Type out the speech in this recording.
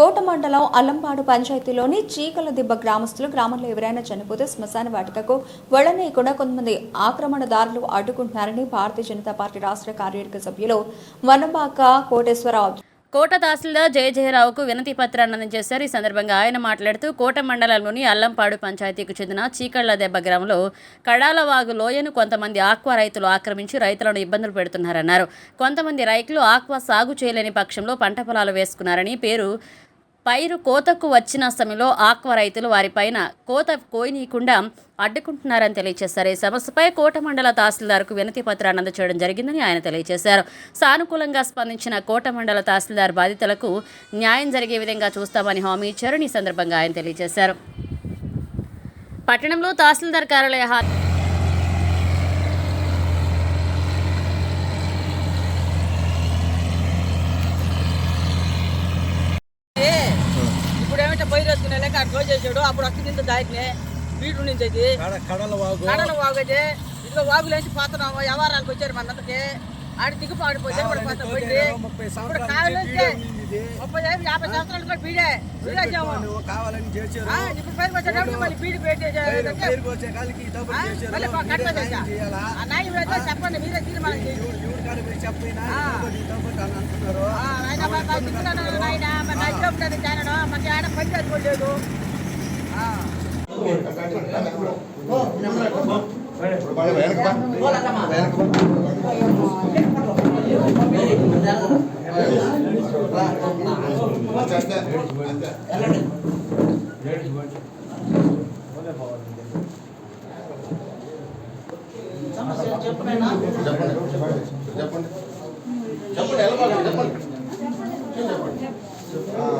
కోట మండలం అల్లంపాడు పంచాయతీలోని చీకలదిబ్బ గ్రామస్తులు గ్రామంలో ఎవరైనా చనిపోతే శ్మశాన వాటికకు కూడా కొంతమంది ఆక్రమణదారులు అడ్డుకుంటున్నారని భారతీయ జనతా పార్టీ రాష్ట్ర కార్యవర్గ సభ్యులు వనబాక కోటేశ్వరరావు. కోట తహసీల్దార్ జయజయరావుకు వినతి పత్రాన్ని అందజేశారు ఈ సందర్భంగా ఆయన మాట్లాడుతూ కోట మండలంలోని అల్లంపాడు పంచాయతీకి చెందిన చీకళ్ళ దెబ్బ గ్రామంలో కడాలవాగు లోయను కొంతమంది ఆక్వా రైతులు ఆక్రమించి రైతులను ఇబ్బందులు పెడుతున్నారన్నారు. కొంతమంది రైతులు ఆక్వా సాగు చేయలేని పక్షంలో పంట పొలాలు వేసుకున్నారని పేరు పైరు కోతకు వచ్చిన సమయంలో ఆక్వా రైతులు వారిపైన కోత కోయనీయకుండా అడ్డుకుంటున్నారని తెలియజేశారు. ఈ సమస్యపై కోట మండల తహసీల్దార్కు వినతి పత్రాన్ని అందచేయడం జరిగిందని ఆయన తెలియజేశారు. సానుకూలంగా స్పందించిన కోట మండల తహసీల్దార్ బాధితులకు న్యాయం జరిగే విధంగా చూస్తామని హామీ ఇచ్చారని ఈ సందర్భంగా ఆయన తెలియజేశారు. పట్టణంలో తహసీల్దార్ కార్యాలయ హా- ఇప్పుడు అటు రోజు చేసాడు అప్పుడు అక్కడ కింద దాటినే వీటి నుంచి అయితే కడ- కడల వాగు. కడల వాగైతే ఇదిగో వాగులేసి పాతున్నాము వ్యవహారాలకు వచ్చారు మనందరికి ఆడి దిగు పాడిపోతే ఇప్పుడు పాత పోయింది. ముప్పై యాభై సంవత్సరాలు కూడా బీడే. కావాలని చేశారు. ఇప్పుడు పైరు వచ్చేటప్పుడు మళ్ళీ బీడి పైరు- పెట్టేసే పైరుకి వచ్చే కాలికి ఈ డబ్బులు చేశారు. మళ్ళీ మీరే కట్ట న్యాయం చేయాలా? ఆ నాయకుడు అయితే చెప్పండి మీరే తీర్మానం చెప్పినా పట్టుకోలేదు చెప్పండి. చెప్పండి. చెప్పండి ఎలా చెప్పండి. చెప్పండి.